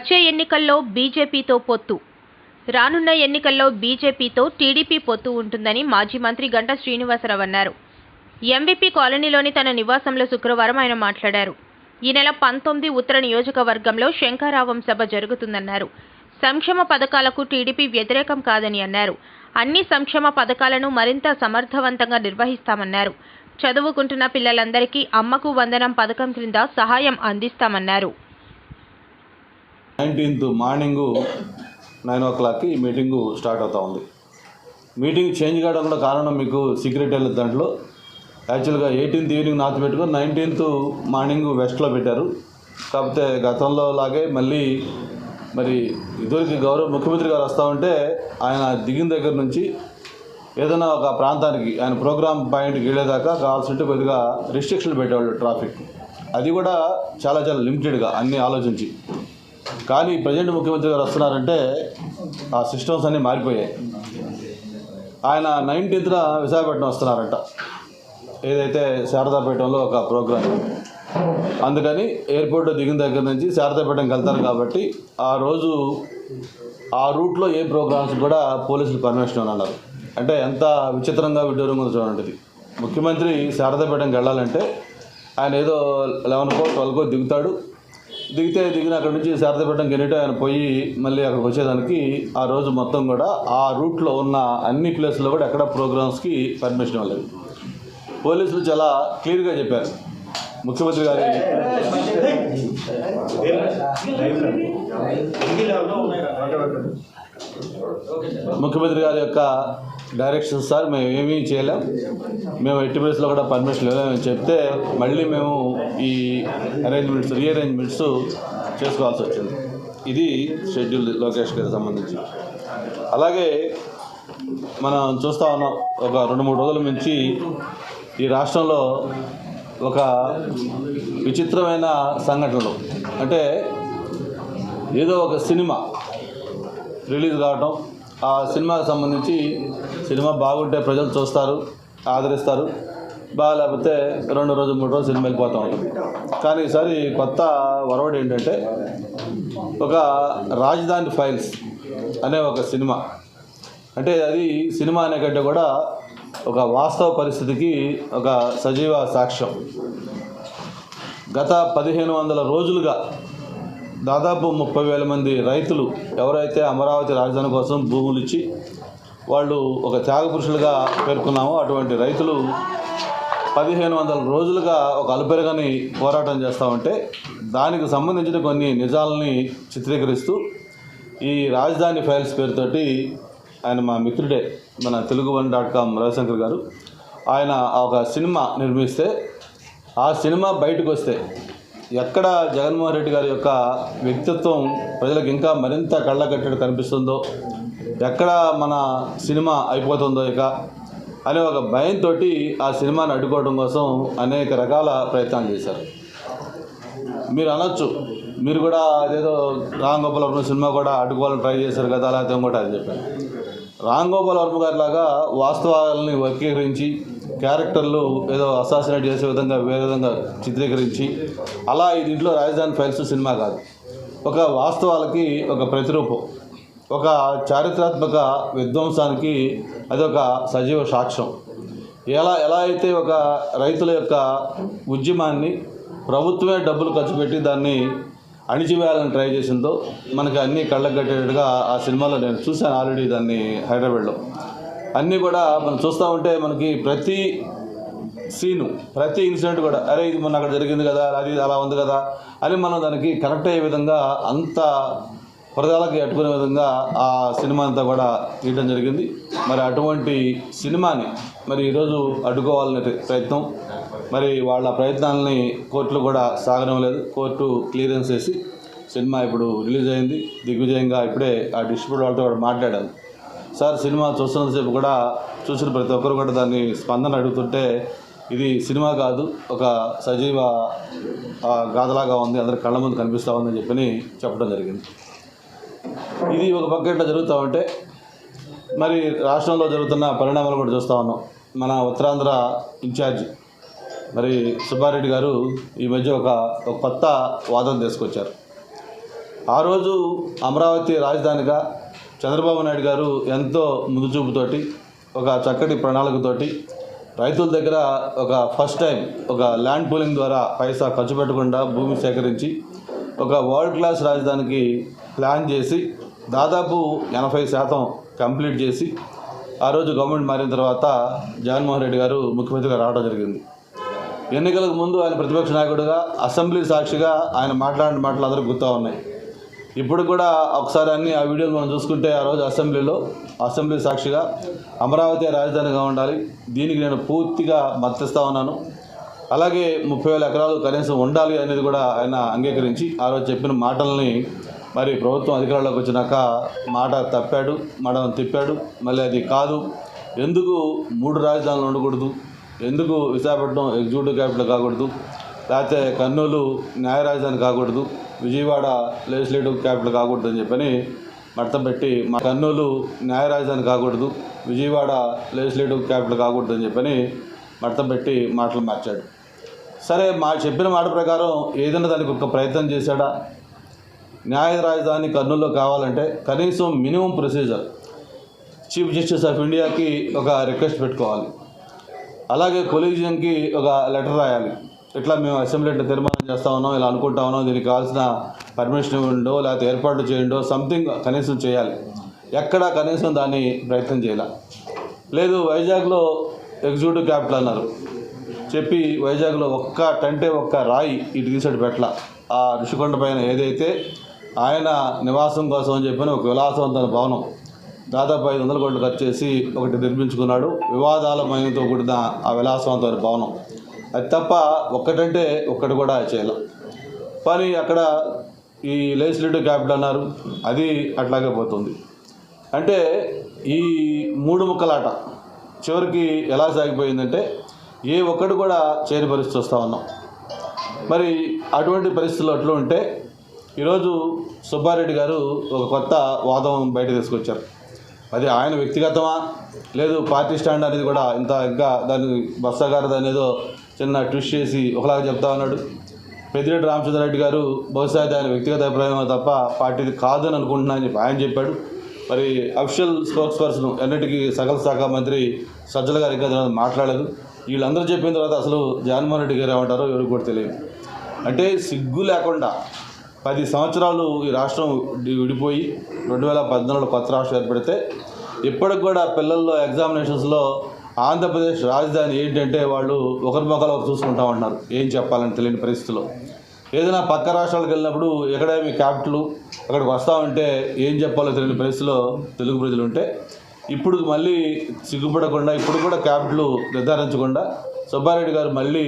వచ్చే ఎన్నికల్లో బీజేపీతో పొత్తు. రానున్న ఎన్నికల్లో బీజేపీతో టీడీపీ పొత్తు ఉంటుందని మాజీ మంత్రి గంటా శ్రీనివాసరావు అన్నారు. ఎంవీపీ కాలనీలోని తన నివాసంలో శుక్రవారం ఆయన మాట్లాడారు. ఈ నెల పంతొమ్మిది ఉత్తర నియోజకవర్గంలో శంఖారావం సభ జరుగుతుందన్నారు. సంక్షేమ పథకాలకు టీడీపీ వ్యతిరేకం కాదని అన్నారు. అన్ని సంక్షేమ పథకాలను మరింత సమర్థవంతంగా నిర్వహిస్తామన్నారు. చదువుకుంటున్న పిల్లలందరికీ అమ్మకు వందనం పథకం క్రింద సహాయం అందిస్తామన్నారు. నైన్టీన్త్ మార్నింగు నైన్ ఓ క్లాక్కి ఈ మీటింగు స్టార్ట్ అవుతా ఉంది. మీటింగ్ చేంజ్ కావడం కూడా కారణం మీకు సీక్రెట్ వెళ్ళిన దాంట్లో. యాక్చువల్గా ఎయిటీన్త్ ఈవినింగ్ నార్త్ పెట్టుకొని నైన్టీన్త్ మార్నింగ్ వెస్ట్లో పెట్టారు. కాకపోతే గతంలో లాగే మళ్ళీ మరి ఇదివరకు గౌరవ ముఖ్యమంత్రి గారు వస్తూ ఉంటే ఆయన దిగిన దగ్గర నుంచి ఏదైనా ఒక ప్రాంతానికి ఆయన ప్రోగ్రామ్ పాయింట్కి వెళ్ళేదాకా కావాల్సింటే కొద్దిగా రిస్ట్రిక్షన్లు పెట్టేవాళ్ళు ట్రాఫిక్. అది కూడా చాలా చాలా లిమిటెడ్గా అన్నీ ఆలోచించి. కానీ ప్రజెంట్ ముఖ్యమంత్రి గారు వస్తున్నారంటే ఆ సిస్టమ్స్ అన్నీ మారిపోయాయి. ఆయన నైన్టీన్త్న విశాఖపట్నం వస్తున్నారంట. ఏదైతే శారదాపేటంలో ఒక ప్రోగ్రామ్ అందుకని ఎయిర్పోర్ట్ దిగిన దగ్గర నుంచి శారదాపేటంకి వెళ్తారు కాబట్టి ఆ రోజు ఆ రూట్లో ఏ ప్రోగ్రామ్స్ కూడా పోలీసులు పర్మిషన్ అన్నారు. అంటే ఎంత విచిత్రంగా విడ్డూరంగా చూడండి ఇది. ముఖ్యమంత్రి శారదాపేటంకి వెళ్ళాలంటే ఆయన ఏదో లెవెన్కో ట్వెల్వ్కో దిగుతాడు. దిగితే దిగిన అక్కడ నుంచి శారదాపేటంకి ఎన్నిటో ఆయన పోయి మళ్ళీ అక్కడికి వచ్చేదానికి ఆ రోజు మొత్తం కూడా ఆ రూట్లో ఉన్న అన్ని ప్లేస్లో కూడా ఎక్కడ ప్రోగ్రామ్స్కి పర్మిషన్ ఇవ్వలేదు. పోలీసులు చాలా క్లియర్గా చెప్పారు. ముఖ్యమంత్రి గారి ముఖ్యమంత్రి గారి యొక్క డైరెక్షన్ సార్ మేము ఏమీ చేయలేం. మేము ఎట్టి ప్లేస్లో కూడా పర్మిషన్ లేదని చెప్తే మళ్ళీ మేము ఈ అరేంజ్మెంట్స్ రీఅరేంజ్మెంట్స్ చేసుకోవాల్సి వచ్చింది. ఇది షెడ్యూల్ లోకేష్ గారికి సంబంధించి. అలాగే మనం చూస్తూ ఉన్నాం ఒక రెండు మూడు రోజుల నుంచి ఈ రాష్ట్రంలో ఒక విచిత్రమైన సంఘటనలు. అంటే ఏదో ఒక సినిమా రిలీజ్ కావటం ఆ సినిమాకి సంబంధించి సినిమా బాగుంటే ప్రజలు చూస్తారు ఆదరిస్తారు. బాగాలేకపోతే రెండు రోజులు మూడు రోజులు సినిమా వెళ్ళిపోతూ ఉంటుంది కానీ ఈసారి కొత్త వరవడి ఏంటంటే ఒక రాజధాని ఫైల్స్ అనే ఒక సినిమా. అంటే అది సినిమా అనే కంటే కూడా ఒక వాస్తవ పరిస్థితికి ఒక సజీవ సాక్ష్యం. గత పదిహేను వందల రోజులుగా దాదాపు ముప్పై వేల మంది రైతులు ఎవరైతే అమరావతి రాజధాని కోసం భూములు ఇచ్చి వాళ్ళు ఒక త్యాగపురుషులుగా పేర్కొన్నామో అటువంటి రైతులు పదిహేను వందల రోజులుగా ఒక అలుపెరగని పోరాటం చేస్తూ ఉంటే దానికి సంబంధించిన కొన్ని నిజాలని చిత్రీకరిస్తూ ఈ రాజధాని ఫైల్స్ పేరుతోటి ఆయన మా మిత్రుడే మన Telugu one dot com Ravishankar గారు. ఆయన ఒక సినిమా నిర్మిస్తే ఆ సినిమా బయటకు వస్తే ఎక్కడ జగన్మోహన్ రెడ్డి గారి యొక్క వ్యక్తిత్వం ప్రజలకు ఇంకా మరింత కళ్ళకట్టడు కనిపిస్తుందో ఎక్కడ మన సినిమా అయిపోతుందో ఇక అనే ఒక భయంతో ఆ సినిమాని అడ్డుకోవడం కోసం అనేక రకాల ప్రయత్నాలు చేశారు. మీరు అనొచ్చు మీరు కూడా అదేదో రామ్ గోపాల్ వర్మ సినిమా కూడా అడ్డుకోవాలని ట్రై చేశారు కదా అలా ఇంకోటి అని చెప్పాను రామ్ గోపాల్ వర్మ గారిలాగా వాస్తవాలని వక్రీకరించి క్యారెక్టర్లు ఏదో అసాసినేట్ చేసే విధంగా వేరే విధంగా చిత్రీకరించి అలా ఈ దీంట్లో రాజధాని ఫైల్స్ సినిమా కాదు. ఒక వాస్తవాలకి ఒక ప్రతిరూపం ఒక చారిత్రాత్మక విధ్వంసానికి అదొక సజీవ సాక్ష్యం. ఎలా ఎలా అయితే ఒక రైతుల యొక్క ఉద్యమాన్ని ప్రభుత్వమే డబ్బులు ఖర్చు పెట్టి దాన్ని అణిచివేయాలని ట్రై చేసిందో మనకి అన్నీ కళ్ళకు కట్టేటట్టుగా ఆ సినిమాలో నేను చూశాను ఆల్రెడీ దాన్ని హైదరాబాద్లో. అన్నీ కూడా మనం చూస్తూ ఉంటే మనకి ప్రతి సీను ప్రతి ఇన్సిడెంట్ కూడా అరే ఇది మొన్న అక్కడ జరిగింది కదా అది అలా ఉంది కదా అని మనం దానికి కరెక్ట్ అయ్యే విధంగా అంత హృదయాలకి అట్టుకునే విధంగా ఆ సినిమా అంతా కూడా తీయడం జరిగింది. మరి అటువంటి సినిమాని మరి ఈరోజు అడ్డుకోవాలనే ప్రయత్నం మరి వాళ్ళ ప్రయత్నాలని కోర్టులు కూడా సాగడం లేదు కోర్టు క్లియరెన్స్ చేసి సినిమా ఇప్పుడు రిలీజ్ అయింది. దిగ్విజయంగా ఇప్పుడే ఆ డిస్ట్రిబ్యూటర్ వాళ్ళతో కూడా మాట్లాడాను సార్ సినిమా చూస్తున్నంతసేపు కూడా చూసిన ప్రతి ఒక్కరు కూడా దాన్ని స్పందన అడుగుతుంటే ఇది సినిమా కాదు ఒక సజీవ గాథలాగా ఉంది అందరి కళ్ళ ముందు కనిపిస్తూ ఉందని చెప్పని చెప్పడం జరిగింది. ఇది ఒక పక్క ఇట్లా జరుగుతూ ఉంటే మరి రాష్ట్రంలో జరుగుతున్న పరిణామాలు కూడా చూస్తూ ఉన్నాం. మన ఉత్తరాంధ్ర ఇన్ఛార్జ్ మరి సుబ్బారెడ్డి గారు ఈ మధ్య ఒక ఒక కొత్త వాదన తీసుకొచ్చారు. ఆ రోజు అమరావతి రాజధానిగా చంద్రబాబు నాయుడు గారు ఎంతో ముందు చూపుతోటి ఒక చక్కటి ప్రణాళికతోటి రైతుల దగ్గర ఒక ఫస్ట్ టైం ఒక ల్యాండ్ పూలింగ్ ద్వారా పైసా ఖర్చు పెట్టకుండా భూమి సేకరించి ఒక వరల్డ్ క్లాస్ రాజధానికి ప్లాన్ చేసి దాదాపు ఎనభై శాతం కంప్లీట్ చేసి ఆ రోజు గవర్నమెంట్ మారిన తర్వాత జగన్మోహన్ రెడ్డి గారు ముఖ్యమంత్రిగా రావడం జరిగింది. ఎన్నికలకు ముందు ఆయన ప్రతిపక్ష నాయకుడిగా అసెంబ్లీ సాక్షిగా ఆయన మాట్లాడిన మాటలు అందరూ గుర్తూ ఉన్నాయి. ఇప్పుడు కూడా ఒకసారి అన్ని ఆ వీడియోలు మనం చూసుకుంటే ఆ రోజు అసెంబ్లీలో అసెంబ్లీ సాక్షిగా అమరావతి రాజధానిగా ఉండాలి. దీనికి నేను పూర్తిగా మద్దతిస్తా ఉన్నాను. అలాగే ముప్పై వేల ఎకరాలు కనీసం ఉండాలి అనేది కూడా ఆయన అంగీకరించి ఆ రోజు చెప్పిన మాటల్ని మరి ప్రభుత్వం అధికారంలోకి వచ్చినాక మాట తప్పాడు మాట తిప్పాడు. మళ్ళీ అది కాదు. ఎందుకు మూడు రాజధానులు ఉండకూడదు? ఎందుకు విశాఖపట్నం ఎగ్జిక్యూటివ్ క్యాపిటల్ కాకూడదు? లేకపోతే కర్నూలు న్యాయ రాజధాని కాకూడదు? విజయవాడ లెజిస్లేటివ్ క్యాపిటల్ కాకూడదని చెప్పని మడతం పెట్టి మా కర్నూలు న్యాయ రాజధాని కాకూడదు విజయవాడ లెజిస్లేటివ్ క్యాపిటల్ కాకూడదు అని చెప్పని మడతం పెట్టి మాటలు మార్చాడు. సరే మా చెప్పిన మాట ప్రకారం ఏదైనా దానికి ఒక ప్రయత్నం చేశాడా? న్యాయ రాజధాని కర్నూలులో కావాలంటే కనీసం minimum procedure chief justice of ఇండియాకి ఒక రిక్వెస్ట్ పెట్టుకోవాలి. అలాగే కొలీజియంకి ఒక లెటర్ రాయాలి. ఇట్లా మేము అసెంబ్లీ ఇట్లా తీర్మానం చేస్తా ఉన్నాం ఇలా అనుకుంటా ఉన్నాం దీనికి కావాల్సిన పర్మిషన్ ఇవ్వండో లేకపోతే ఏర్పాట్లు చేయండో సంథింగ్ కనీసం చేయాలి. ఎక్కడ కనీసం దాన్ని ప్రయత్నం చేయాలి. లేదు వైజాగ్లో ఎగ్జిక్యూటివ్ క్యాపిటల్ అన్నారు. చెప్పి వైజాగ్లో ఒక్క టంటే ఒక్క రాయి ఇటు తీసాడు పెట్ల ఆ ఋషికొండ పైన ఏదైతే ఆయన నివాసం కోసం అని చెప్పిన ఒక విలాసవంతమైన భవనం దాదాపు ఐదు వందల కోట్లు ఖర్చు చేసి ఒకటి నిర్మించుకున్నాడు. వివాదాల మయంతో కూడిన ఆ విలాసవంతమైన భవనం. అది తప్ప ఒక్కటంటే ఒక్కటి కూడా చేయలేం. కానీ అక్కడ ఈ లెజిస్లేటివ్ క్యాపిటల్ అన్నారు అది అట్లాగే పోతుంది. అంటే ఈ మూడు ముక్కలాట చివరికి ఎలా సాగిపోయిందంటే ఏ ఒక్కటి కూడా చేయని పరిస్థితి వస్తూ ఉన్నాం. మరి అటువంటి పరిస్థితులు అట్లా ఉంటే ఈరోజు సుబ్బారెడ్డి గారు ఒక కొత్త వాదం బయట తీసుకొచ్చారు. అది ఆయన వ్యక్తిగతమా? లేదు పార్టీ స్టాండ్ అనేది కూడా ఇంత ఇంకా దాని బస్సా గారు చిన్న ట్విస్ట్ చేసి ఒకలాగా చెప్తా ఉన్నాడు. పెద్దిరెడ్డి రామచంద్రారెడ్డి గారు బహుశా ఆయన వ్యక్తిగత అభిప్రాయం తప్ప పార్టీది కాదని అనుకుంటున్నా అని చెప్పి ఆయన చెప్పాడు. మరి అఫిషియల్ స్పోక్స్ పర్సన్ ఎన్నిటికీ సకల శాఖ మంత్రి సజ్జల గారు ఇంకా మాట్లాడలేదు. వీళ్ళందరూ చెప్పిన తర్వాత అసలు జగన్మోహన్ రెడ్డి గారు ఏమంటారో ఎవరికి కూడా తెలియదు. అంటే సిగ్గు లేకుండా పది సంవత్సరాలు ఈ రాష్ట్రం విడిపోయి రెండు వేల పద్నాలుగులో కొత్త రాష్ట్రం ఏర్పడితే ఇప్పటికి కూడా పిల్లల్లో ఎగ్జామినేషన్స్లో ఆంధ్రప్రదేశ్ రాజధాని ఏంటంటే వాళ్ళు ఒకరి మొక్కలు ఒకరు చూసుకుంటా ఉంటున్నారు ఏం చెప్పాలని తెలియని పరిస్థితిలో. ఏదైనా పక్క రాష్ట్రాలకు వెళ్ళినప్పుడు ఎక్కడ మీ క్యాపిటల్ అక్కడికి వస్తా ఉంటే ఏం చెప్పాలో తెలియని పరిస్థితిలో తెలుగు ప్రజలు ఉంటే ఇప్పుడు మళ్ళీ సిగ్గుపడకుండా ఇప్పుడు కూడా క్యాపిటల్ నిర్ధారించకుండా సుబ్బారెడ్డి గారు మళ్ళీ